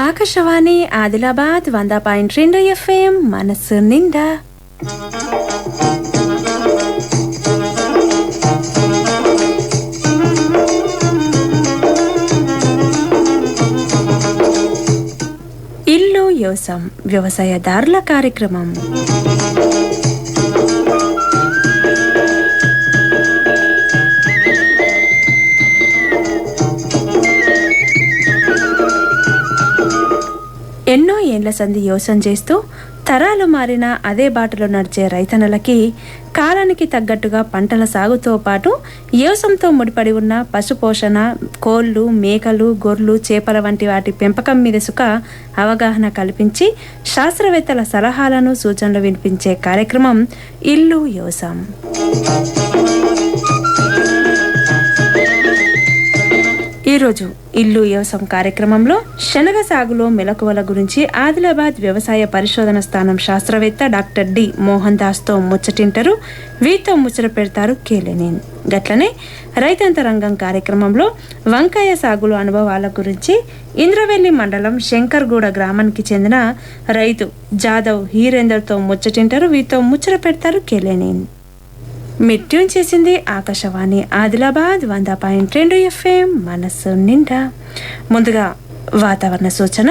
ఆకాశవాణి ఆదిలాబాద్ వంద పాయింట్ రెండు ఎఫ్ఎం మనస్సు నిండా ఇల్లు యోసం వ్యవసాయదారుల కార్యక్రమం ఎన్నో సంధి యోసం చేస్తూ తరాలు మారిన అదే బాటలో నడిచే రైతన్నలకి కాలానికి తగ్గట్టుగా పంటల సాగుతో పాటు యోసంతో ముడిపడి ఉన్న పశుపోషణ కోళ్ళు మేకలు గొర్రెలు చేపల వంటి వాటి పెంపకం మీద సుఖ అవగాహన కల్పించి శాస్త్రవేత్తల సలహాలను సూచనలు వినిపించే కార్యక్రమం ఇల్లు యోసం ఈరోజు ఇల్లు వ్యవసాయం కార్యక్రమంలో శనగ సాగులో మెలకువల గురించి ఆదిలాబాద్ వ్యవసాయ పరిశోధన స్థానం శాస్త్రవేత్త డాక్టర్ డి మోహన్ దాస్తో ముచ్చటింటారు. వీరితో ముచ్చట పెడతారు కేలెనిన్ గట్లనే రైతాంతరంగం కార్యక్రమంలో వంకాయ సాగులో అనుభవాల గురించి ఇంద్రవెల్లి మండలం శంకర్గూడ గ్రామానికి చెందిన రైతు జాదవ్ హీరేందర్తో ముచ్చటింటారు. వీరితో ముచ్చట పెడతారు కేలెనిన్ మిట్యూన్ చేసింది ఆకాశవాణి ఆదిలాబాద్ వంద పాయింట్ రెండు ఎఫ్ఎం మనస్సు నిండా. ముందుగా వాతావరణ సూచన.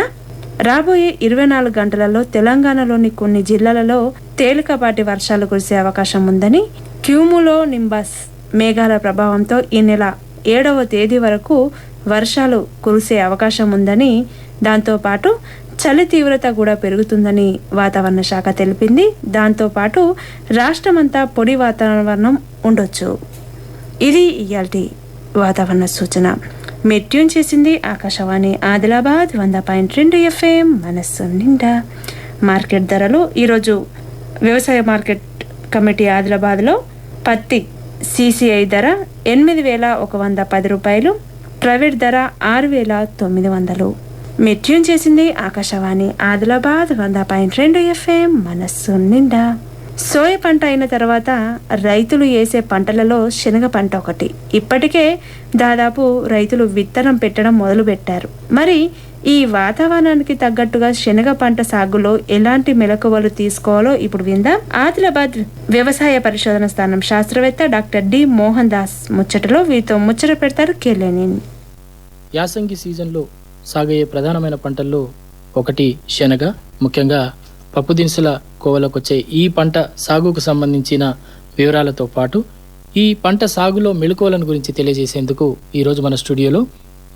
రాబోయే ఇరవై నాలుగు గంటలలో తెలంగాణలోని కొన్ని జిల్లాలలో తేలికపాటి వర్షాలు కురిసే అవకాశం ఉందని క్యూములో నింబస్ మేఘాల ప్రభావంతో ఈ నెల ఏడవ తేదీ వరకు వర్షాలు కురిసే అవకాశం ఉందని దాంతోపాటు చలి తీవ్రత కూడా పెరుగుతుందని వాతావరణ శాఖ తెలిపింది. దాంతోపాటు రాష్ట్రమంతా పొడి వాతావరణం ఉండొచ్చు. ఇది ఇయాల్టి వాతావరణ సూచన. మెట్యూన్ చేసింది ఆకాశవాణి ఆదిలాబాద్ వంద పాయింట్ రెండు ఎఫ్ఎం మనస్సు నిండా. మార్కెట్ ధరలు ఈరోజు వ్యవసాయ మార్కెట్ కమిటీ ఆదిలాబాద్లో పత్తి సిసిఐ ధర ఎనిమిది వేల ఒక వంద పది రూపాయలు ప్రైవేట్ ధర ఆరు వేల తొమ్మిది వందలు. మీరు ట్యూన్ చేసింది ఆకాశవాణి ఆదిలాబాద్ వంద పాయింట్ రెండు ఎఫ్ఎం మనస్సు నిండా. సోయ పంట అయిన తర్వాత రైతులు వేసే పంటలలో శనగ పంట ఒకటి. ఇప్పటికే దాదాపు రైతులు విత్తనం పెట్టడం మొదలుపెట్టారు. మరి ఈ వాతావరణానికి తగ్గట్టుగా శనగ పంట సాగులో ఎలాంటి మెలకువలు తీసుకోవాలో ఇప్పుడు విందాం. ఆదిలాబాద్ వ్యవసాయ పరిశోధన స్థానం శాస్త్రవేత్త డాక్టర్ డి మోహన్ దాస్ ముచ్చటలో వీరితో ముచ్చట పెడతారు కేలేని యాసంగి సీజన్లో సాగయ్యే ప్రధానమైన పంటల్లో ఒకటి శనగ ముఖ్యంగా పప్పు దినుసుల కోవలోకి వచ్చే ఈ పంట సాగుకు సంబంధించిన వివరాలతో పాటు ఈ పంట సాగులో మెళుకువలను గురించి తెలియజేసేందుకు ఈరోజు మన స్టూడియోలో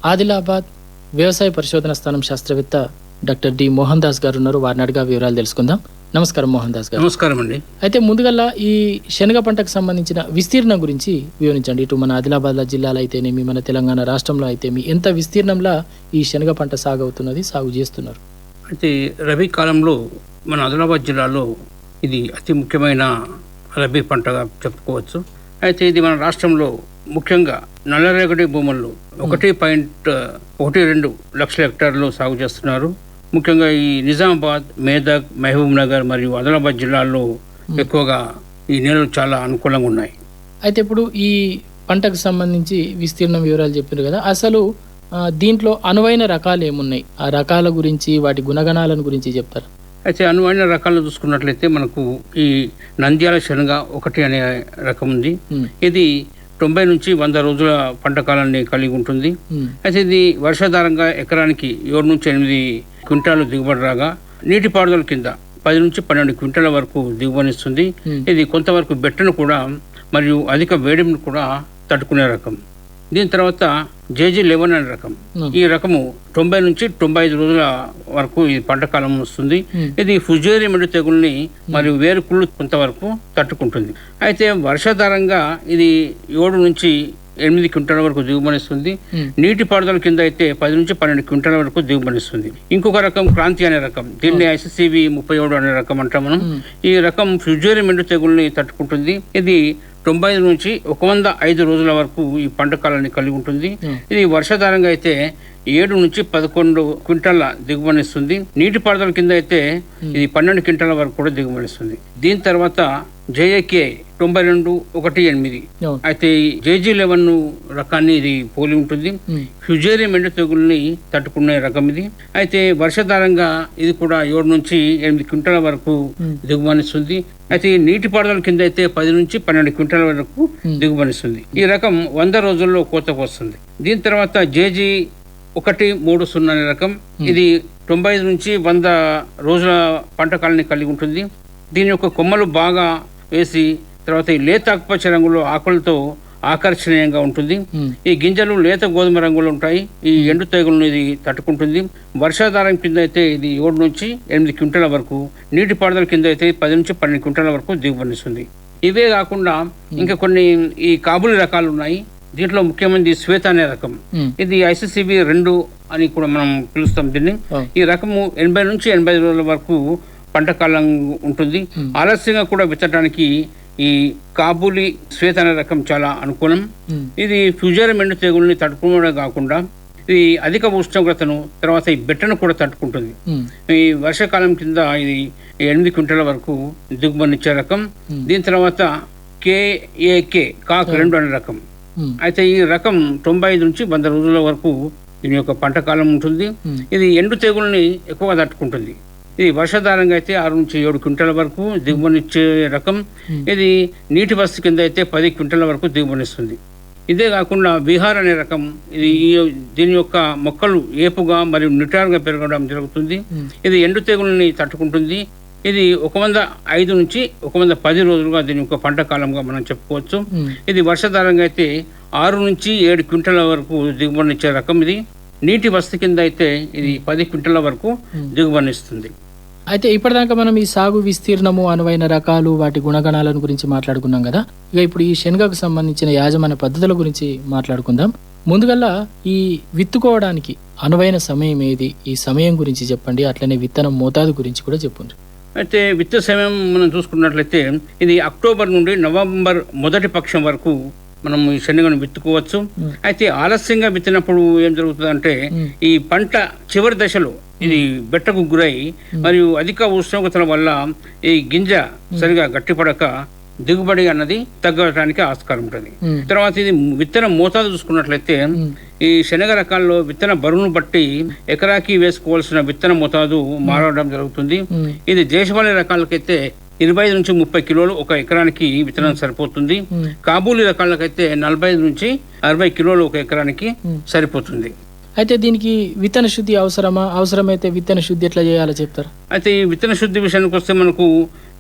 ఆదిలాబాద్ వ్యవసాయ పరిశోధన స్థానం శాస్త్రవేత్త డాక్టర్ డి మోహన్ దాస్ గారు ఉన్నారు. వారిని అడిగా వివరాలు తెలుసుకుందాం. నమస్కారం మోహన్ దాస్ గారు. నమస్కారం అండి. అయితే ముందుగల్లా ఈ శనగ పంటకు సంబంధించిన విస్తీర్ణం గురించి వివరించండి. ఇటు మన ఆదిలాబాద్ జిల్లాలో అయితేనేమి మన తెలంగాణ రాష్ట్రంలో అయితేమి ఎంత విస్తీర్ణంలో ఈ శనగ పంట సాగు అవుతున్నది సాగు చేస్తున్నారు? అయితే రబీ కాలంలో మన ఆదిలాబాద్ జిల్లాలో ఇది అతి ముఖ్యమైన రబీ పంటగా చెప్పుకోవచ్చు. అయితే ఇది మన రాష్ట్రంలో ముఖ్యంగా నల్లరేగడి భూముల్లో ఒకటి పాయింట్ ఒకటి రెండు లక్షల హెక్టార్లు సాగు చేస్తున్నారు. ముఖ్యంగా ఈ నిజామాబాద్ మేదక్ మహబూబ్ నగర్ మరియు ఆదిలాబాద్ జిల్లాల్లో ఎక్కువగా ఈ నేలలు చాలా అనుకూలంగా ఉన్నాయి. అయితే ఇప్పుడు ఈ పంటకు సంబంధించి విస్తీర్ణం వివరాలు చెప్పారు కదా. అసలు దీంట్లో అనువైన రకాలు ఏమున్నాయి? ఆ రకాల గురించి వాటి గుణగణాలను గురించి చెప్తారు? అయితే అనువైన రకాలు చూసుకున్నట్లయితే మనకు ఈ నంద్యాల శనగ ఒకటి అనే రకం ఉంది. ఇది తొంభై నుంచి వంద రోజుల పంట కాలాన్ని కలిగి ఉంటుంది. అయితే ఇది వర్షాధారంగా ఎకరానికి ఏడు నుంచి ఎనిమిది క్వింటాలు దిగుబడి రాగా నీటిపారుదల కింద పది నుంచి పన్నెండు క్వింటాల వరకు దిగుబడిస్తుంది ఇది కొంతవరకు బెట్టను కూడా మరియు అధిక వేడిని కూడా తట్టుకునే రకం. దీని తర్వాత జేజీ లెవెన్ అనే రకం. ఈ రకము తొంభై నుంచి తొంభై ఐదు రోజుల వరకు ఈ పంట కాలం వస్తుంది. ఇది ఫుజేరి మెడు తెగుల్ని మరియు వేరు కుళ్ళు కొంతవరకు తట్టుకుంటుంది. అయితే వర్షాధారంగా ఇది ఏడు నుంచి ఎనిమిది క్వింటాల వరకు దిగుబడిస్తుంది ఉమ్, నీటి పారుదల కింద అయితే పది నుంచి పన్నెండు క్వింటాల వరకు దిగుబడిస్తుంది ఇంకొక రకం క్రాంతి అనే రకం దీన్ని ఐసీసీబీ ముప్పై ఏడు అనే రకం అంటాం మనం. ఈ రకం ఫ్యూజేరి మెండు తెగుల్ని తట్టుకుంటుంది. ఇది తొంభై ఐదు నుంచి ఒక వంద ఐదు రోజుల వరకు ఈ పంట కాలాన్ని కలిగి ఉంటుంది. ఇది వర్షాధారంగా అయితే ఏడు నుంచి పదకొండు క్వింటాల దిగుబడిస్తుంది నీటిపారుదల కింద అయితే ఇది పన్నెండు క్వింటాల వరకు కూడా దిగుబడిస్తుంది దీని తర్వాత జేఏకే తొంభై రెండు ఒకటి ఎనిమిది. అయితే జేజీ లెవెన్ రకాన్ని ఇది పోలి ఉంటుంది. ఫ్యూజేరియం ఎండ తెగుల్ని తట్టుకునే రకం ఇది. అయితే వర్షాధారంగా ఇది కూడా ఏడు నుంచి ఎనిమిది క్వింటాల వరకు Hmm. అయితే ఈ నీటిపారుదల కింద అయితే పది నుంచి పన్నెండు క్వింటాల వరకు Hmm. దిగుబడిస్తుంది ఈ రకం వంద రోజుల్లో కోతకు వస్తుంది. దీని తర్వాత జేజీ ఒకటి మూడు సున్నా అనే రకం. ఇది తొంభై ఐదు నుంచి వంద రోజుల పంట కాలాన్ని కలిగి ఉంటుంది. దీని యొక్క కొమ్మలు బాగా వేసి తర్వాత ఈ లేత ఆకుపచ్చ రంగులో ఆకులతో ఆకర్షణీయంగా ఉంటుంది. ఈ గింజలు లేత గోధుమ రంగులో ఉంటాయి. ఈ ఎండు తెగులను ఇది తట్టుకుంటుంది. వర్షాధారం కింద అయితే ఇది ఏడు నుంచి ఎనిమిది క్వింటాల వరకు నీటిపారుదల కింద అయితే పది నుంచి పన్నెండు క్వింటాల వరకు దిగుబడిస్తుంది ఇవే కాకుండా ఇంకా కొన్ని ఈ కాబులి రకాలు ఉన్నాయి. దీంట్లో ముఖ్యమైనది శ్వేత అనే రకం. ఇది ఐసిసిబి రెండు అని కూడా మనం పిలుస్తాం దీన్ని. ఈ రకము ఎనభై నుంచి ఎనభై రోజుల వరకు పంట కాలం ఉంటుంది. ఆలస్యంగా కూడా విత్తడానికి ఈ కాబూలి శ్వేత అనే రకం చాలా అనుకూలం. ఇది ఫ్యూజర్ ఎండు తెగుల్ని తట్టుకోవడమే కాకుండా ఇది అధిక ఉష్ణోగ్రతను తర్వాత ఈ బెట్టను కూడా తట్టుకుంటుంది. ఈ వర్షాకాలం కింద ఇది ఎనిమిది క్వింటాల వరకు దిగుబడినిచ్చే రకం. దీని తర్వాత కేఏకే కాక్ రెండు అనే రకం. అయితే ఈ రకం తొంభై ఐదు నుంచి వంద రోజుల వరకు దీని యొక్క పంట కాలం ఉంటుంది. ఇది ఎండు తెగుల్ని ఎక్కువగా తట్టుకుంటుంది. ఇది వర్షాధారంగా అయితే ఆరు నుంచి ఏడు క్వింటాల వరకు దిగుబడినిచ్చే రకం. ఇది నీటి వస్తు కింద అయితే పది క్వింటాల వరకు దిగుబడిస్తుంది ఇదే కాకుండా బీహార్ అనే రకం ఇది ఈ- దీని యొక్క మొక్కలు ఏపుగా మరియు నిటారుగా పెరగడం జరుగుతుంది. ఇది ఎండు తెగుల్ని తట్టుకుంటుంది. ఇది ఒక వంద ఐదు నుంచి ఒక వంద పది రోజులుగా దీని యొక్క పంట కాలంగా మనం చెప్పుకోవచ్చు. ఇది వర్షాధారంగా అయితే ఆరు నుంచి ఏడు క్వింటాల వరకు దిగుబడినిచ్చే రకం ఇది. నీటి వస్తు కింద అయితే ఇది పది క్వింటాల వరకు దిగుబడినిస్తుంది. అయితే ఇప్పటిదాకా మనం ఈ సాగు విస్తీర్ణము అనువైన రకాలు వాటి గుణగణాలను గురించి మాట్లాడుకున్నాం కదా. ఇక ఇప్పుడు ఈ శనగకు సంబంధించిన యాజమాన్య పద్ధతుల గురించి మాట్లాడుకుందాం. ముందుగల్లా ఈ విత్తుకోవడానికి అనువైన సమయం ఏది? ఈ సమయం గురించి చెప్పండి. అట్లనే విత్తనం మోతాదు గురించి కూడా చెప్పండి అయితే విత్త సమయం మనం చూసుకున్నట్లయితే ఇది అక్టోబర్ నుండి నవంబర్ మొదటి పక్షం వరకు మనం ఈ శనగను విత్తుకోవచ్చు. అయితే ఆలస్యంగా విత్తినప్పుడు ఏం జరుగుతుందంటే. ఈ పంట చివరి దశలో ఇది బెట్టకు గురై మరియు అధిక ఉష్ణోగ్రతల వల్ల ఈ గింజ సరిగా గట్టిపడక దిగుబడి అన్నది తగ్గడానికి ఆస్కారం ఉంటుంది. తర్వాత ఇది విత్తన మోతాదు చూసుకున్నట్లయితే ఈ శనగ రకాల్లో విత్తన బరువును బట్టి ఎకరాకి వేసుకోవాల్సిన విత్తన మోతాదు మారడం జరుగుతుంది. ఇది దేశవాళీ రకాలకైతే ఇరవై ఐదు నుంచి ముప్పై కిలోలు ఒక ఎకరానికి విత్తనం సరిపోతుంది. కాబూలి రకాలకైతే నలభై ఐదు నుంచి అరవై కిలోలు ఒక ఎకరానికి. సరిపోతుంది. అయితే దీనికి విత్తన శుద్ధి అవసరమా? అవసరమైతే విత్తన శుద్ధి ఎట్లా చేయాలో చెప్తారు? అయితే ఈ విత్తన శుద్ధి విషయానికి వస్తే మనకు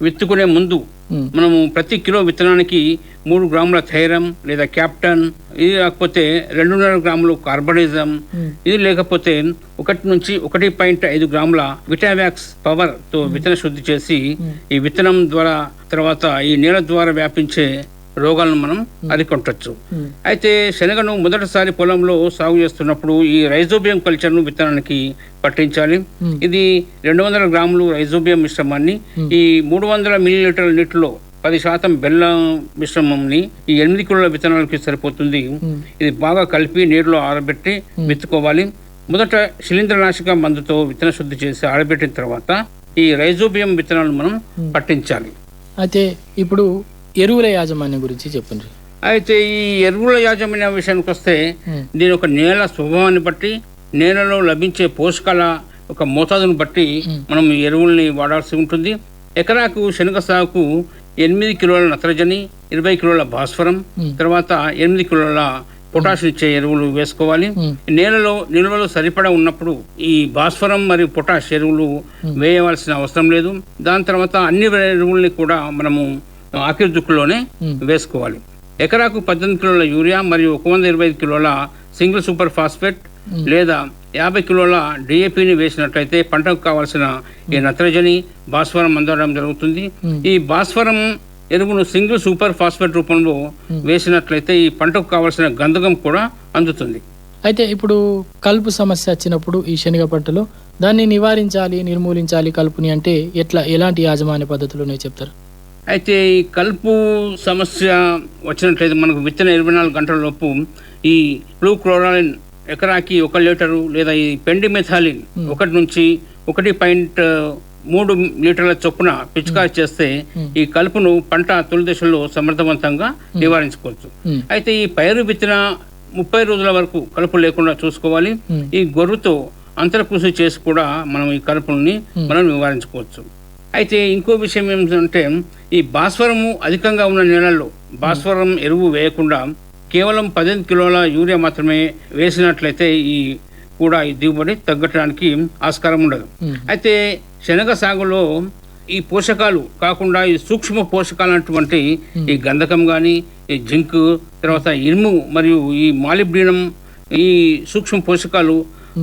విత్తుకునే ముందు మనము ప్రతి కిలో విత్తనానికి మూడు గ్రాముల థైరం లేదా క్యాప్టన్ ఇది కాకపోతే రెండున్నర గ్రాములు కార్బనిజం ఇది లేకపోతే ఒకటి నుంచి ఒకటి పాయింట్ ఐదు గ్రాముల విటావాక్స్ పవర్తో విత్తన శుద్ధి చేసి ఈ విత్తనం ద్వారా తర్వాత ఈ నేల ద్వారా వ్యాపించే రోగాలను మనం అరికొట్టచ్చు ఉమ్, అయితే శనగను మొదటిసారి పొలంలో సాగు చేస్తున్నప్పుడు ఈ రైజోబియం కల్చర్ను విత్తనానికి పట్టించాలి. ఇది రెండు వందల గ్రాములు రైజోబియం మిశ్రమాన్ని ఈ మూడు వందల మిల్లీలీటర్ల నీటిలో పది శాతం బెల్లం మిశ్రమంని ఈ ఎనిమిది కిలోల విత్తనాలకి సరిపోతుంది. ఇది బాగా కలిపి నీటిలో ఆరబెట్టి విత్తుకోవాలి. మొదట శిలీంద్రనాశక మందుతో విత్తన శుద్ధి చేసి ఆరబెట్టిన తర్వాత ఈ రైజోబియం విత్తనాలు మనం పట్టించాలి. అయితే ఇప్పుడు ఎరువుల యాజమాన్యం గురించి చెప్పండి. అయితే ఈ ఎరువుల యాజమాన్య విషయానికి వస్తే దీని ఒక నేల స్వభావాన్ని బట్టి నేలలో లభించే పోషకాల ఒక మోతాదును బట్టి మనం ఈ ఎరువుల్ని వాడాల్సి ఉంటుంది. ఎకరాకు శనగ సాగుకు ఎనిమిది కిలోల నత్రజని ఇరవై కిలోల భాస్వరం. తర్వాత ఎనిమిది కిలోల పొటాషియం ఇచ్చే ఎరువులు వేసుకోవాలి. నేలలో నిల్వలు సరిపడా ఉన్నప్పుడు ఈ భాస్వరం మరియు పొటాష్ ఎరువులు వేయవలసిన అవసరం లేదు. దాని తర్వాత అన్ని ఎరువుల్ని కూడా మనము ఆఖరి దుక్కులోనే. వేసుకోవాలి. ఎకరాకు పద్దెనిమిది కిలోల యూరియా మరియు ఒక వంద ఇరవై ఐదు కిలోల సింగిల్ సూపర్ ఫాస్ఫేట్ లేదా యాభై కిలోల డిఏపిని వేసినట్లయితే పంటకు కావాల్సిన ఈ నత్రజని భాస్వరం అందడం జరుగుతుంది. ఈ భాస్వరం ఎరువును సింగిల్ సూపర్ ఫాస్ఫేట్ రూపంలో వేసినట్లయితే ఈ పంటకు కావాల్సిన గంధకం కూడా అందుతుంది. అయితే ఇప్పుడు కలుపు సమస్య వచ్చినప్పుడు ఈ శనగ పంటలో దాన్ని నివారించాలి నిర్మూలించాలి కలుపుని అంటే ఎట్లా ఎలాంటి యాజమాన్య పద్ధతులు చెప్తారు? అయితే ఈ కలుపు సమస్య వచ్చినట్లయితే మనకు విత్తన ఇరవై నాలుగు గంటల లోపు ఈ బ్లూ క్లోరాలిన్ ఎకరాకి ఒక లీటరు లేదా ఈ పెండిమెథాలిన్ ఒకటి నుంచి ఒకటి పాయింట్ మూడు లీటర్ల చొప్పున పిచికారి చేస్తే ఈ కలుపును పంట తొలి దశలో సమర్థవంతంగా నివారించుకోవచ్చు. అయితే ఈ పైరు విత్తిన ముప్పై రోజుల వరకు కలుపు లేకుండా చూసుకోవాలి. ఈ గొర్రుతో అంతర కృషి చేసి కూడా మనం ఈ కలుపుల్ని మనం నివారించుకోవచ్చు. అయితే ఇంకో విషయం ఏమిటంటే ఈ భాస్వరము అధికంగా ఉన్న నేలల్లో భాస్వరం ఎరువు వేయకుండా కేవలం పదిహేను కిలోల యూరియా మాత్రమే వేసినట్లయితే ఈ కూడా ఈ దిగుబడి తగ్గటానికి ఆస్కారం ఉండదు. అయితే శనగ సాగులో ఈ పోషకాలు కాకుండా ఈ సూక్ష్మ పోషకాలు అటువంటి ఈ గంధకం కానీ ఈ జింక్ తర్వాత ఇనుము మరియు ఈ మాలిబ్డినం ఈ సూక్ష్మ పోషకాలు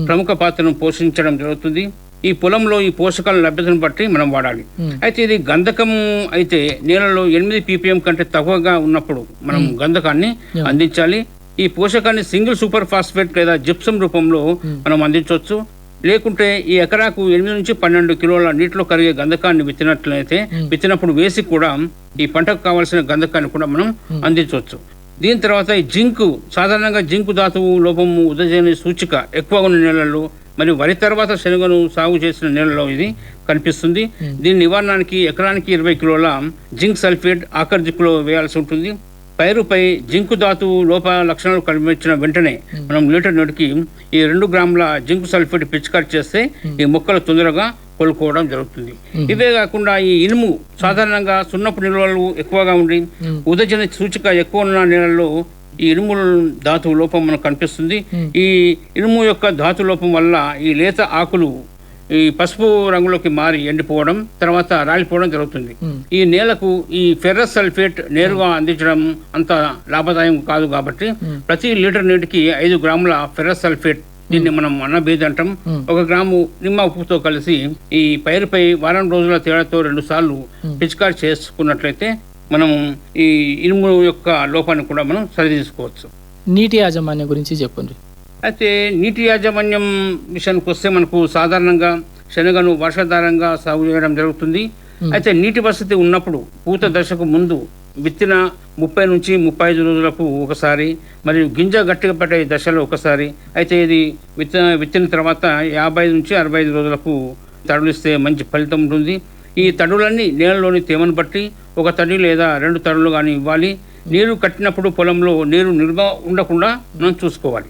ప్రముఖ పాత్రను పోషించడం జరుగుతుంది. ఈ పొలంలో ఈ పోషకాల లభ్యతను బట్టి మనం వాడాలి. అయితే ఇది గంధకం అయితే నేలలో ఎనిమిది పీపీఎం కంటే తక్కువగా ఉన్నప్పుడు మనం గంధకాన్ని అందించాలి. ఈ పోషకాన్ని సింగిల్ సూపర్ ఫాస్ఫేట్ లేదా జిప్సం రూపంలో మనం అందించవచ్చు. లేకుంటే ఈ ఎకరాకు ఎనిమిది నుంచి పన్నెండు కిలోల నీటిలో కరిగే గంధకాన్ని విత్తినట్లయితే విత్తినప్పుడు వేసి కూడా ఈ పంటకు కావాల్సిన గంధకాన్ని కూడా మనం అందించవచ్చు. దీని తర్వాత ఈ జింకు సాధారణంగా జింకు ధాతువు లోపము ఉదజని సూచిక ఎక్కువగా ఉన్న నేలల్లో మరియు వరి తర్వాత శనగను సాగు చేసిన నేలలో ఇది కనిపిస్తుంది. దీని నివారణకి ఎకరానికి ఇరవై కిలోల జింక్ సల్ఫేట్ ఆఖరి వేయాల్సి ఉంటుంది. పైరుపై జింకు ధాతువు లోప లక్షణాలు కనిపించిన వెంటనే మనం లీటర్ నీటికి ఈ రెండు గ్రాముల జింకు సల్ఫేట్ పిచికారి చేస్తే ఈ మొక్కలు తొందరగా కోలుకోవడం జరుగుతుంది. ఇవే కాకుండా ఈ ఇనుము సాధారణంగా సున్నపు నిల్వలు ఎక్కువగా ఉండి ఉదజన సూచిక ఎక్కువ ఉన్న నేలల్లో ఈ ఇనుము ధాతువు లోపం మనకు కనిపిస్తుంది. ఈ ఇనుము యొక్క ధాతు లోపం వల్ల ఈ లేత ఆకులు ఈ పసుపు రంగులోకి మారి ఎండిపోవడం తర్వాత రాలిపోవడం జరుగుతుంది. ఈ నేలకు ఈ ఫెర్రస్ సల్ఫేట్ నేరుగా అందించడం అంత లాభదాయం కాదు కాబట్టి ప్రతి లీటర్ నీటికి ఐదు గ్రాముల ఫెర్రస్ సల్ఫేట్ దీన్ని మనం అన్నబేది అంటాం. ఒక గ్రాము నిమ్మ ఉప్పుతో కలిసి ఈ పైరుపై వారం రోజుల తేడాతో రెండు సార్లు పిచికారి చేసుకున్నట్లయితే మనం ఈ ఇనుము యొక్క లోపాన్ని కూడా మనం సరిదీసుకోవచ్చు నీటి యాజమాన్యం గురించి చెప్పండి. అయితే నీటి యాజమాన్యం విషయానికి వస్తే మనకు సాధారణంగా శనగను వర్షాధారంగా సాగు చేయడం జరుగుతుంది. అయితే నీటి వసతి ఉన్నప్పుడు పూత దశకు ముందు విత్తిన ముప్పై నుంచి ముప్పై ఐదు రోజులకు ఒకసారి మరియు గింజ గట్టిగా పట్టే దశలో ఒకసారి. అయితే ఇది విత్త విత్తిన తర్వాత యాభై నుంచి అరవై ఐదు రోజులకు తడులిస్తే మంచి ఫలితం ఉంటుంది. ఈ తడులన్నీ నేలలోని తేమను బట్టి ఒక తడి లేదా రెండు తడులు కానీ ఇవ్వాలి. నీరు కట్టినప్పుడు పొలంలో నీరు నిల్వ ఉండకుండా మనం చూసుకోవాలి.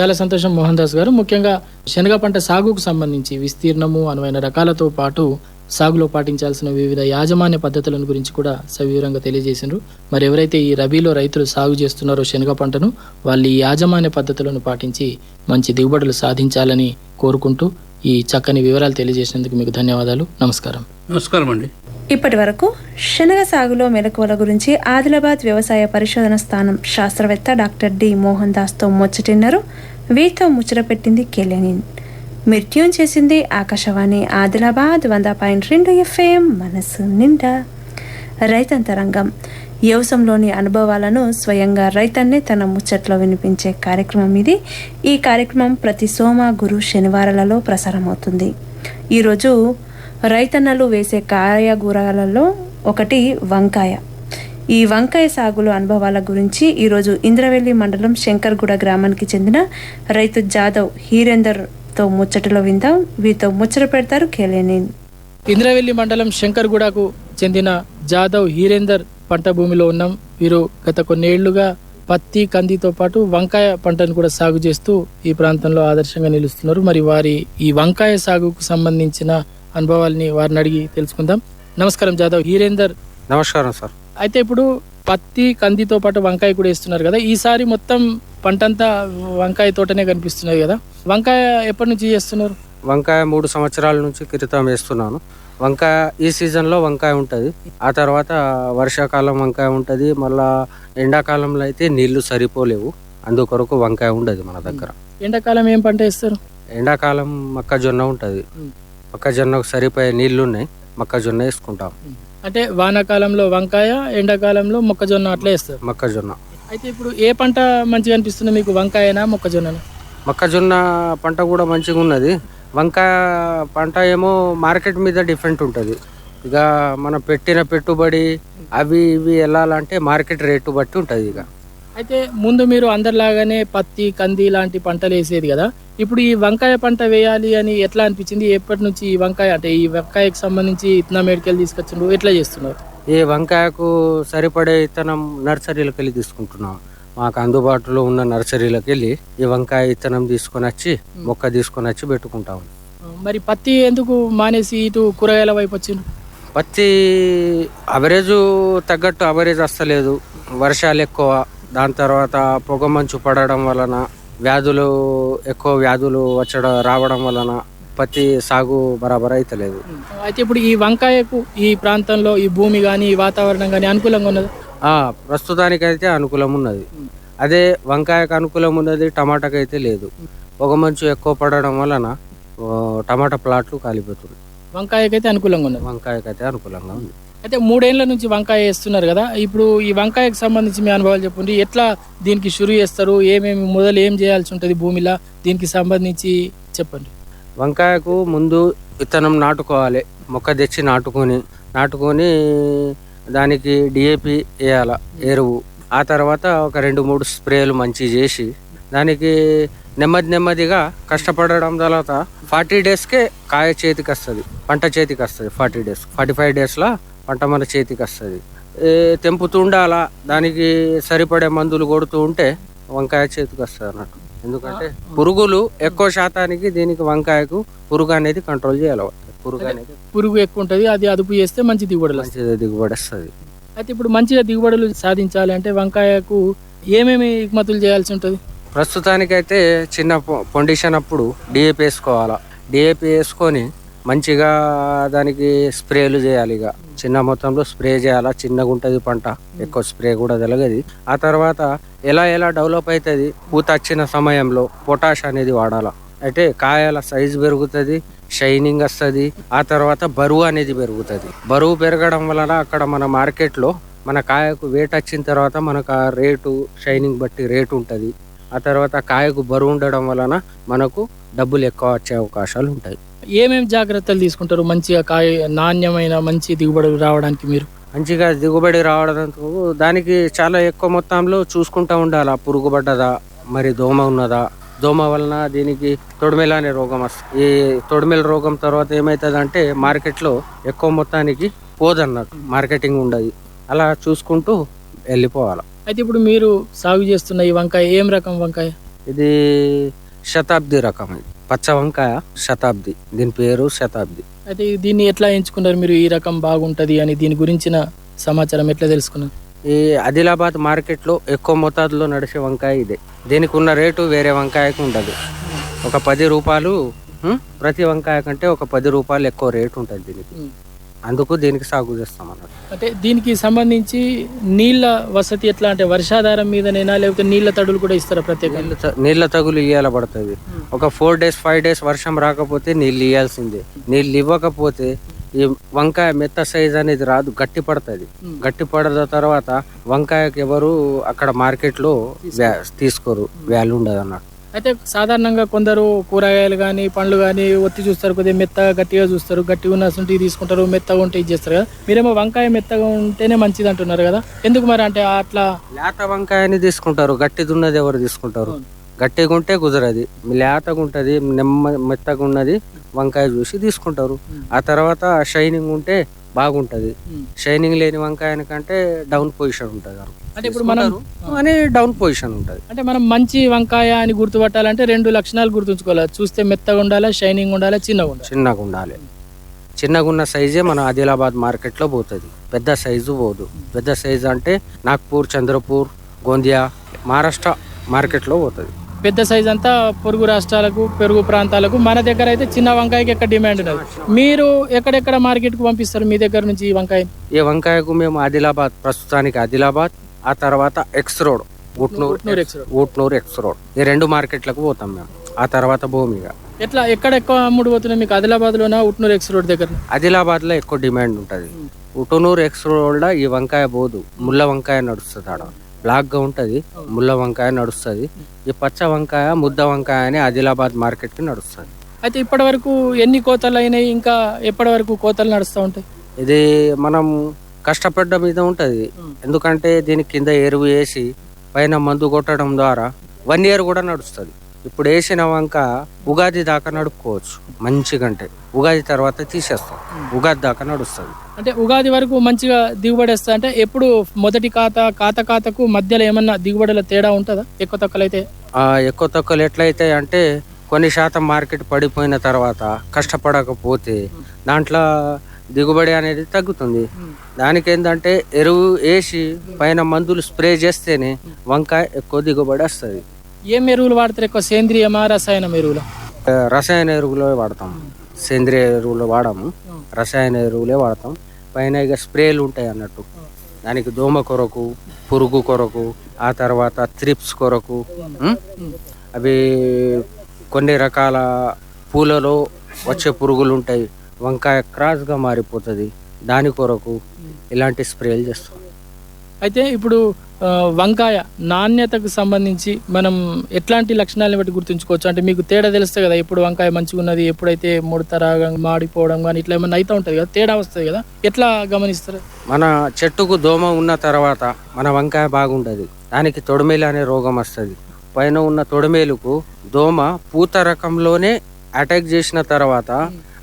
చాలా సంతోషం మోహన్ దాస్ గారు. ముఖ్యంగా శనగ పంట సాగుకు సంబంధించి విస్తీర్ణము అనువైన రకాలతో పాటు సాగులో పాటించాల్సిన వివిధ యాజమాన్య పద్ధతులను గురించి కూడా సవివరంగా తెలియజేసిండ్రు. మరి ఎవరైతే ఈ రబీలో రైతులు సాగు చేస్తున్నారో శనగ పంటను వాళ్ళు ఈ యాజమాన్య పద్ధతులను పాటించి మంచి దిగుబడులు సాధించాలని కోరుకుంటూ ఈ చక్కని వివరాలు తెలియజేసినందుకు మీకు ధన్యవాదాలు. నమస్కారం. నమస్కారం అండి ఇప్పటి వరకు శనగ సాగులో మెలకువల గురించి ఆదిలాబాద్ వ్యవసాయ పరిశోధన స్థానం శాస్త్రవేత్త డాక్టర్ డి మోహన్ దాస్తో ముచ్చటిన్నారు. వీరితో ముచ్చట పెట్టింది కెలెనిన్. మీరు ట్యూన్ చేసింది ఆకాశవాణి ఆదిలాబాద్ వంద పాయింట్ రెండు ఎఫ్ఎం మనసు నిండా. రైతంతరంగం వ్యవసాయంలోని అనుభవాలను స్వయంగా రైతన్నే తన ముచ్చట్లో వినిపించే కార్యక్రమం ఇది. ఈ కార్యక్రమం ప్రతి సోమ గురు శనివారాలలో ప్రసారమవుతుంది. ఈరోజు రైతన్నలు వేసే కాయగూరలలో ఒకటి వంకాయ. ఈ వంకాయ సాగులో అనుభవాల గురించి ఈరోజు ఇంద్రవెల్లి మండలం శంకర్గూడ గ్రామానికి చెందిన రైతు జాదవ్ హీరేందర్తో ముచ్చటలో విందాం. వీరితో ముచ్చట పెడతారు కేలేనేని. ఇంద్రవెల్లి మండలం శంకర్గూడకు చెందిన జాదవ్ హీరేందర్ పంట భూమిలో ఉన్నాం. వీరు గత కొన్నేళ్ళుగా పత్తి కందితో పాటు వంకాయ పంటను కూడా సాగు చేస్తూ ఈ ప్రాంతంలో ఆదర్శంగా నిలుస్తున్నారు. మరి వారి ఈ వంకాయ సాగుకు సంబంధించిన అనుభవాల్ని వారిని అడిగి తెలుసుకుందాం. నమస్కారం జాదవ్. హీరేందర్. నమస్కారం సార్. అయితే ఇప్పుడు పత్తి కందితో పాటు వంకాయ కూడా వేస్తున్నారు కదా. ఈసారి మొత్తం పంటంతా వంకాయ తోటనే కనిపిస్తున్నది కదా. వంకాయ ఎప్పటి నుంచి చేస్తున్నారు? వంకాయ మూడు సంవత్సరాల నుంచి క్రితం వేస్తున్నాను. వంకాయ ఈ సీజన్లో వంకాయ ఉంటుంది. ఆ తర్వాత వర్షాకాలం వంకాయ ఉంటుంది. మళ్ళా ఎండాకాలంలో అయితే నీళ్ళు సరిపోలేవు. అందుకొరకు వంకాయ ఉండదు మన దగ్గర. ఎండాకాలం ఏం పంట వేస్తారు? ఎండాకాలం మొక్కజొన్న ఉంటుంది. మొక్కజొన్నకు సరిపోయే నీళ్ళు ఉన్నాయి మొక్కజొన్న వేసుకుంటాం. అంటే వానాకాలంలో వంకాయ ఎండాకాలంలో మొక్కజొన్న అట్లా వేస్తారు? మొక్కజొన్న. అయితే ఇప్పుడు ఏ పంట మంచిగా అనిపిస్తుంది మీకు? వంకాయనా మొక్కజొన్ననా? మొక్కజొన్న పంట కూడా మంచిగా ఉన్నది వంకాయ పంట ఏమో మార్కెట్ మీద డిఫరెంట్ ఉంటుంది. ఇక మనం పెట్టిన పెట్టుబడి అవి ఇవి వెళ్ళాలంటే మార్కెట్ రేటు బట్టి ఉంటుంది ఇక. అయితే ముందు మీరు అందరిలాగానే పత్తి కంది లాంటి పంటలు వేసేది కదా? ఇప్పుడు ఈ వంకాయ పంట వేయాలి అని ఎట్లా అనిపించింది? ఎప్పటి నుంచి ఈ వంకాయ అంటే ఈ వంకాయకి సంబంధించి ఇతన మేడికలు తీసుకొచ్చిండ్రు? ఎట్లా చేస్తున్నారు? ఈ వంకాయకు సరిపడే విత్తనం నర్సరీలకు వెళ్ళి తీసుకుంటున్నాం. మాకు అందుబాటులో ఉన్న నర్సరీలకు వెళ్ళి ఈ వంకాయ విత్తనం తీసుకొని వచ్చి మొక్క తీసుకొని వచ్చి పెట్టుకుంటాం మరి పత్తి ఎందుకు మానేసి ఇటు కూరగాయల వైపు వచ్చిండ్రు? పత్తి అవరేజ్ తగ్గట్టు అవరేజ్ వస్తలేదు. వర్షాలు ఎక్కువ. దాని తర్వాత పొగ మంచు పడడం వలన వ్యాధులు ఎక్కువ వ్యాధులు వచ్చడం రావడం వలన పత్తి సాగు బరాబర్ అయితలేదు. అయితే ఇప్పుడు ఈ వంకాయకు ఈ ప్రాంతంలో ఈ భూమి కానీ ఈ వాతావరణం కానీ అనుకూలంగా ఉన్నది? ప్రస్తుతానికైతే అనుకూలం ఉన్నది. అదే వంకాయకు అనుకూలం ఉన్నది టమాటాకి అయితే లేదు. పొగ మంచు ఎక్కువ పడడం వలన టమాటా ప్లాట్లు కాలిపోతున్నాయి. వంకాయకైతే అనుకూలంగా ఉన్నది. వంకాయకైతే అనుకూలంగా ఉంది. అయితే మూడేళ్ళ నుంచి వంకాయ వేస్తున్నారు కదా ఇప్పుడు ఈ వంకాయకు సంబంధించి మీ అనుభవాలు చెప్పండి. ఎట్లా దీనికి షురు చేస్తారు? ఏమేమి మొదలు ఏం చేయాల్సి ఉంటుంది భూమిలో? దీనికి సంబంధించి చెప్పండి. వంకాయకు ముందు విత్తనం నాటుకోవాలి. మొక్క తెచ్చి నాటుకొని నాటుకొని దానికి డిఏపి వేయాల ఎరువు. ఆ తర్వాత ఒక రెండు మూడు స్ప్రేలు మంచి చేసి దానికి నెమ్మది నెమ్మదిగా కష్టపడడం తర్వాత ఫార్టీ డేస్కే కాయ చేతికి వస్తుంది పంట చేతికి వస్తుంది ఫార్టీ డేస్. ఫార్టీ ఫైవ్ డేస్లో పంట మన చేతికి వస్తుంది తెంపుతుండాల దానికి సరిపడే మందులు కొడుతూ ఉంటే వంకాయ చేతికి వస్తుంది అన్నట్టు ఎందుకంటే పురుగులు ఎక్కువ శాతానికి దీనికి వంకాయకు పురుగు అనేది కంట్రోల్ చేయాలి. పురుగు అనేది. పురుగు ఎక్కువ ఉంటుంది అది అదుపు చేస్తే మంచి దిగుబడులు వస్తాయి. దిగుబడి వస్తుంది. అయితే ఇప్పుడు మంచిగా దిగుబడులు సాధించాలి అంటే వంకాయకు ఏమేమి ఎగుమతులు చేయాల్సి ఉంటుంది? ప్రస్తుతానికైతే చిన్న పొ- పొండిషన్ అప్పుడు డిఏపి వేసుకోవాలా. డిఏపి వేసుకొని మంచిగా దానికి స్ప్రేలు చేయాలి ఇక. చిన్న మొత్తంలో స్ప్రే చేయాలా చిన్నగా ఉంటుంది పంట ఎక్కువ స్ప్రే కూడా తెలగది ఆ తర్వాత ఎలా ఎలా డెవలప్ అవుతుంది పూత వచ్చిన సమయంలో పొటాష్ అనేది వాడాలా. అయితే కాయల సైజు పెరుగుతుంది షైనింగ్ వస్తుంది ఆ తర్వాత బరువు అనేది పెరుగుతుంది. బరువు పెరగడం వలన అక్కడ మన మార్కెట్లో మన కాయకు వెయిట్ వచ్చిన తర్వాత మనకు ఆ రేటు షైనింగ్ బట్టి రేటు ఉంటుంది. ఆ తర్వాత కాయకు బరువు ఉండడం వలన మనకు డబ్బులు ఎక్కువ వచ్చే అవకాశాలు ఉంటాయి. ఏమేమి జాగ్రత్తలు తీసుకుంటారు? మంచిగా కాయ నాణ్యమైన మంచి దిగుబడులు రావడానికి మీరు? మంచిగా దిగుబడి రావడంతో దానికి చాలా ఎక్కువ మొత్తంలో చూసుకుంటూ ఉండాలి. ఆ పురుగు పడ్డదా మరి దోమ ఉన్నదా? దోమ వలన దీనికి తొడిమెల అనే రోగం వస్తుంది ఈ తొడిమెల రోగం తర్వాత ఏమవుతుంది అంటే మార్కెట్లో ఎక్కువ మొత్తానికి పోదన్నట్టు మార్కెటింగ్ ఉండదు. అలా చూసుకుంటూ వెళ్ళిపోవాలి. అయితే ఇప్పుడు మీరు సాగు చేస్తున్న ఈ వంకాయ ఏం రకం వంకాయ? ఇది శతాబ్ది రకం ఇది. పచ్చ వంకాయ శతాబ్ది. దీని పేరు శతాబ్ది. అయితే దీన్ని ఎట్లా ఎంచుకున్నారు మీరు? ఈ రకం బాగుంటది అని దీని గురించిన సమాచారం ఎట్లా తెలుసుకున్నారు? ఈ ఆదిలాబాద్ మార్కెట్లో ఎక్కువ మోతాదులో నడిచే వంకాయ ఇదే. దీనికి ఉన్న రేటు వేరే వంకాయకు ఉండదు. ఒక పది రూపాయలు ప్రతి వంకాయ కంటే ఒక పది రూపాయలు ఎక్కువ రేటు ఉంటుంది దీనికి. అందుకు దీనికి సాగు చేస్తాం అన్నట్టు. అంటే దీనికి సంబంధించి నీళ్ళ వసతి ఎట్లా అంటే వర్షాధారం మీదనైనా లేకపోతే నీళ్ళ తడులు కూడా ఇస్తారా ప్రత్యేకంగా? నీళ్ళ తగులు ఇయ్యాల పడుతుంది. ఒక ఫోర్ డేస్ ఫైవ్ డేస్ వర్షం రాకపోతే నీళ్ళు ఇవ్వాల్సిందే నీళ్ళు ఇవ్వకపోతే ఈ వంకాయ మెత్త సైజ్ అనేది రాదు గట్టి పడుతుంది. గట్టి పడిన తర్వాత వంకాయకి ఎవరు అక్కడ మార్కెట్లో తీసుకోరు. వాల్యూ ఉండదు అన్నట్టు అయితే సాధారణంగా కొందరు కూరగాయలు కానీ పండ్లు కానీ ఒత్తి చూస్తారు కొద్దిగా మెత్తగా గట్టిగా చూస్తారు గట్టిగా ఉన్న అసలు తీసుకుంటారు మెత్తగా ఉంటే ఇది చేస్తారు కదా. మీరేమో వంకాయ మెత్తగా ఉంటేనే మంచిది అంటున్నారు కదా. ఎందుకు మరి అంటే అట్లా? లేత వంకాయని తీసుకుంటారు గట్టిది ఉన్నది ఎవరు తీసుకుంటారు? గట్టిగా ఉంటే కుదరది. లేతగా ఉంటుంది నెమ్మ మెత్తగా ఉన్నది వంకాయ చూసి తీసుకుంటారు. ఆ తర్వాత షైనింగ్ ఉంటే బాగుంటది. షైనింగ్ లేని వంకాయ కంటే డౌన్ పొజిషన్ ఉంటుంది అంటే ఇప్పుడు మనం అని డౌన్ పొజిషన్ ఉంటుంది. అంటే మనం మంచి వంకాయ అని గుర్తుపట్టాలంటే రెండు లక్షణాలు గుర్తుంచుకోవాలి. చూస్తే మెత్తగా ఉండాలా షైనింగ్ ఉండాలా చిన్నగా ఉండాలి? చిన్నగా ఉండాలి. చిన్నగా ఉన్న సైజే మన ఆదిలాబాద్ మార్కెట్లో పోతుంది. పెద్ద సైజు పోదు. పెద్ద సైజు అంటే నాగ్పూర్ చంద్రపూర్ గోందియా మహారాష్ట్ర మార్కెట్లో పోతుంది. పెద్ద సైజ్ అంతా పొరుగు రాష్ట్రాలకు పెరుగు ప్రాంతాలకు మన దగ్గర అయితే చిన్న వంకాయకి ఎక్కడ డిమాండ్ ఉన్నది మీరు ఎక్కడెక్కడ మార్కెట్కి పంపిస్తారు మీ దగ్గర నుంచి ఈ వంకాయ? ఈ వంకాయకు మేము ఆదిలాబాద్ ప్రస్తుతానికి ఆదిలాబాద్ ఆ తర్వాత X road Utnoor Utnoor X road. Utnoor X road ఈ రెండు మార్కెట్లకు పోతాం మేము. ఆ తర్వాత భూమిగా ఎట్లా ఎక్కడ ఎక్కువ అమ్ముడు పోతున్నాయి మీకు? ఆదిలాబాద్లోనా ఉట్నూరు ఎక్స్ రోడ్ దగ్గర ఆదిలాబాద్లో ఎక్కువ డిమాండ్ ఉంటుంది. ఉటనూరు ఎక్స్ రోడ్లో ఈ వంకాయ పోదు. ముళ్ళ వంకాయ నడుస్తుంది ఆడ. బ్లాక్గా ఉంటుంది. ముళ్ళ వంకాయ నడుస్తుంది. ఈ పచ్చ వంకాయ ముద్ద వంకాయ అని ఆదిలాబాద్ మార్కెట్కి నడుస్తుంది. అయితే ఇప్పటి వరకు ఎన్ని కోతలు అయినాయి ఇంకా ఎప్పటి వరకు కోతలు నడుస్తూ ఉంటాయి? ఇది మనం కష్టపడ్డ మీద ఉంటుంది. ఎందుకంటే దీని కింద ఎరువు వేసి పైన మందు కొట్టడం ద్వారా వన్ ఇయర్ కూడా నడుస్తుంది. ఇప్పుడు వేసిన వంక ఉగాది దాకా నడుపుకోవచ్చు. మంచిగంటే ఉగాది తర్వాత తీసేస్తాం. ఉగాది దాకా నడుస్తుంది. అంటే ఉగాది వరకు మంచిగా దిగుబడి వస్తుంది అంటే ఎప్పుడు మొదటి ఖాత ఖాత ఖాతకు మధ్యలో ఏమన్నా దిగుబడిలో తేడా ఉంటుందా? ఎక్కువ తక్కువ అయితే? ఆ, ఎక్కువ తక్కువలు ఎట్లయితే అంటే కొన్ని శాతం మార్కెట్ పడిపోయిన తర్వాత కష్టపడకపోతే దాంట్లో దిగుబడి అనేది తగ్గుతుంది. దానికి ఏంటంటే ఎరువు వేసి పైన మందులు స్ప్రే చేస్తేనే వంకాయ ఎక్కువ దిగుబడి వస్తుంది. ఏం ఎరువులు వాడతారు? ఎక్కువ సేంద్రియమా రసాయనం ఎరువులు రసాయన ఎరువులే వాడతాం. సేంద్రియ ఎరువులు వాడము. రసాయన ఎరువులే వాడతాం. పైన ఇక స్ప్రేలు ఉంటాయి అన్నట్టు. దానికి దోమ కొరకు పురుగు కొరకు ఆ తర్వాత త్రిప్స్ కొరకు? అవి కొన్ని రకాల పూలలో వచ్చే పురుగులు ఉంటాయి. వంకాయ క్రాస్గా మారిపోతుంది. దాని కొరకు ఇలాంటి స్ప్రేలు చేస్తాం. అయితే ఇప్పుడు వంకాయ నాణ్యతకు సంబంధించి మనం ఎట్లాంటి లక్షణాలను బట్టి గుర్తుంచుకోవచ్చు? అంటే మీకు తేడా తెలుస్తుంది కదా ఎప్పుడు వంకాయ మంచిగా ఉన్నది ఎప్పుడైతే ముడత రాగం మాడిపోవడం కానీ ఇట్లా ఏమన్నా అయితే ఉంటుంది కదా తేడా వస్తుంది కదా ఎట్లా గమనిస్తారు? మన చెట్టుకు దోమ ఉన్న తర్వాత మన వంకాయ బాగుండదు. దానికి తొడమేలు అనే రోగం వస్తుంది. పైన ఉన్న తొడమేలుకు దోమ పూత రకంలోనే అటాక్ చేసిన తర్వాత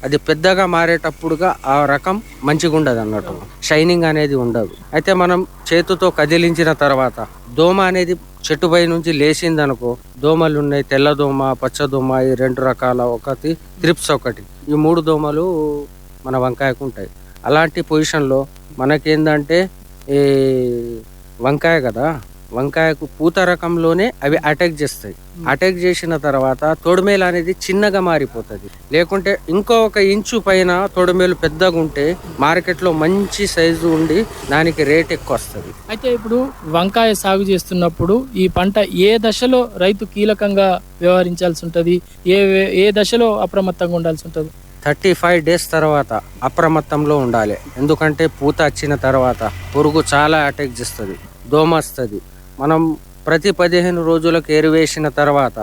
అది పెద్దగా మారేటప్పుడుగా ఆ రకం మంచిగా ఉండదు అన్నట్టు. షైనింగ్ అనేది ఉండదు. అయితే మనం చేతితో కదిలించిన తర్వాత దోమ అనేది చెట్టుపై నుంచి లేచింది అనుకో దోమలు ఉన్నాయి తెల్ల దోమ పచ్చ దోమ ఈ రెండు రకాల ఒకటి త్రిప్స్ ఒకటి. ఈ మూడు దోమలు మన వంకాయకు ఉంటాయి. అలాంటి పొజిషన్లో మనకేందంటే ఈ వంకాయ కదా వంకాయకు పూత రకంలోనే అవి అటాక్ చేస్తాయి. అటాక్ చేసిన తర్వాత తొడమేలు అనేది చిన్నగా మారిపోతుంది. లేకుంటే ఇంకో ఒక ఇంచు పైన తొడమేలు పెద్దగా ఉంటే మార్కెట్లో మంచి సైజు ఉండి దానికి రేట్ ఎక్కువ వస్తుంది. అయితే ఇప్పుడు వంకాయ సాగు చేస్తున్నప్పుడు ఈ పంట ఏ దశలో రైతు కీలకంగా వ్యవహరించాల్సి ఉంటుంది? ఏ ఏ దశలో అప్రమత్తంగా ఉండాల్సి ఉంటుంది? థర్టీ ఫైవ్ డేస్ తర్వాత అప్రమత్తంలో ఉండాలి. ఎందుకంటే పూత వచ్చిన తర్వాత పురుగు చాలా అటాక్ చేస్తుంది. దోమ వస్తుంది. మనం ప్రతి పదిహేను రోజులకు ఎరువేసిన తర్వాత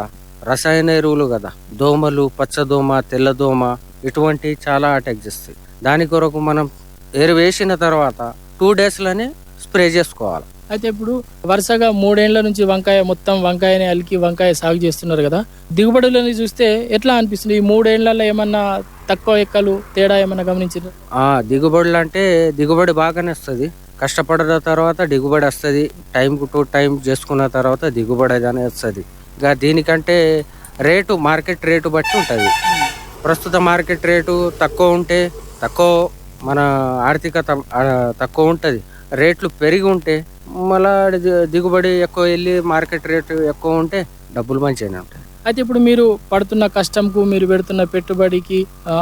రసాయన ఎరువులు కదా దోమలు పచ్చదోమ తెల్లదోమ ఇటువంటి చాలా అటాక్ చేస్తాయి. దాని కొరకు మనం ఎరువేసిన తర్వాత టూ డేస్లోనే స్ప్రే చేసుకోవాలి. అయితే ఇప్పుడు వరుసగా మూడేళ్ళ నుంచి వంకాయ మొత్తం వంకాయని అలికి వంకాయ సాగు చేస్తున్నారు కదా. దిగుబడులని చూస్తే ఎట్లా అనిపిస్తుంది? ఈ మూడేళ్ళలో ఏమన్నా తక్కువ ఎక్కలు తేడా ఏమన్నా గమనించారు ఆ దిగుబడులు అంటే దిగుబడి బాగానే వస్తుంది. కష్టపడిన తర్వాత దిగుబడి వస్తుంది టైంకు టు టైం చేసుకున్న తర్వాత దిగుబడి అనేది వస్తుంది. ఇక దీనికంటే రేటు మార్కెట్ రేటు బట్టి ఉంటుంది. ప్రస్తుత మార్కెట్ రేటు తక్కువ ఉంటే తక్కువ మన ఆర్థికత తక్కువ ఉంటుంది. రేట్లు పెరిగి ఉంటే మళ్ళా దిగుబడి ఎక్కువ వెళ్ళి మార్కెట్ రేటు ఎక్కువ ఉంటే డబ్బులు మంచిగానే ఉంటాయి. అయితే ఇప్పుడు మీరు పడుతున్న కష్టంకు మీరు పెడుతున్న పెట్టుబడికి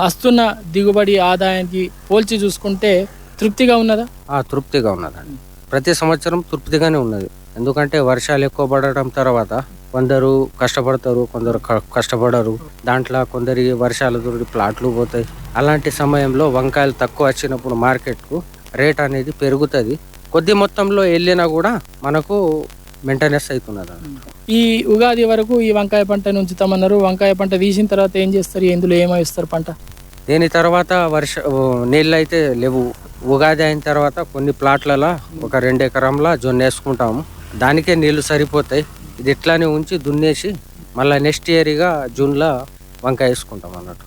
వస్తున్న దిగుబడి ఆదాయానికి పోల్చి చూసుకుంటే తృప్తిగా ఉన్నదా? ఆ, తృప్తిగా ఉన్నదండి. ప్రతి సంవత్సరం తృప్తిగానే ఉన్నది. ఎందుకంటే వర్షాలు ఎక్కువ పడటం తర్వాత కొందరు కష్టపడతారు కొందరు కష్టపడరు. దాంట్లో కొందరి వర్షాల దొరికి ప్లాట్లు పోతాయి. అలాంటి సమయంలో వంకాయలు తక్కువ వచ్చినప్పుడు మార్కెట్కు రేట్ అనేది పెరుగుతుంది. కొద్ది మొత్తంలో వెళ్ళినా కూడా మనకు మెయింటెనెన్స్ అవుతున్నది. ఈ ఉగాది వరకు ఈ వంకాయ పంట ఉంచుతామన్నారు వంకాయ పంట తీసిన తర్వాత ఏం చేస్తారు? ఇందులో ఏమో ఇస్తారు పంట? దీని తర్వాత వర్ష నీళ్ళు అయితే లేవు. ఉగాది అయిన తర్వాత కొన్ని ప్లాట్లలో ఒక రెండు ఎకరంలో జొన్న వేసుకుంటాము దానికే నీళ్ళు సరిపోతాయి. ఇది ఇట్లానే ఉంచి దున్నేసి మళ్ళీ నెక్స్ట్ ఇయర్గా జూన్లో వంకాయ వేసుకుంటాం అన్నట్టు.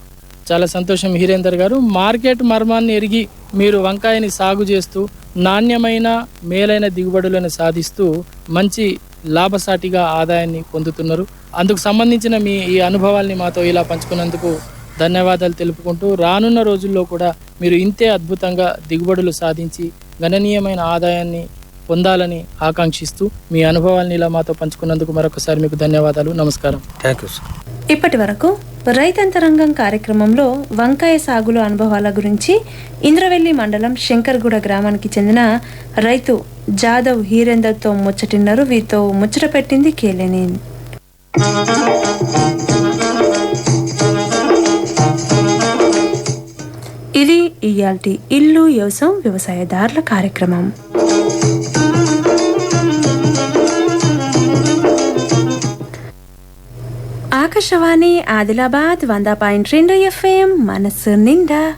చాలా సంతోషం హీరేందర్ గారు. మార్కెట్ మర్మాన్ని ఎరిగి మీరు వంకాయని సాగు చేస్తూ నాణ్యమైన మేలైన దిగుబడులను సాధిస్తూ మంచి లాభసాటిగా ఆదాయాన్ని పొందుతున్నారు. అందుకు సంబంధించిన మీ ఈ అనుభవాల్ని మాతో ఇలా పంచుకున్నందుకు ధన్యవాదాలు తెలుపుకుంటూ రానున్న రోజుల్లో కూడా మీరు ఇంతే అద్భుతంగా దిగుబడులు సాధించి గణనీయమైన ఆదాయాన్ని పొందాలని ఆకాంక్షిస్తూ మీ అనుభవాల్ని ఇలా మాతో పంచుకున్నందుకు మరొకసారి మీకు ధన్యవాదాలు. నమస్కారం. థ్యాంక్ యూ సార్ ఇప్పటి వరకు రైతంతరంగం కార్యక్రమంలో వంకాయ సాగులో అనుభవాల గురించి ఇంద్రవెల్లి మండలం శంకర్గూడ గ్రామానికి చెందిన రైతు జాదవ్ హీరేందర్తో ముచ్చటిన్నారు. వీరితో ముచ్చట పెట్టింది కేలేనేని. ఇది ఇయాల్టి ఇల్లు వ్యవసాయం వ్యవసాయదారుల కార్యక్రమం. ఆకాశవాణి ఆదిలాబాద్ వంద పాయింట్ రెండు ఎఫ్ఎం మనసు నిండా.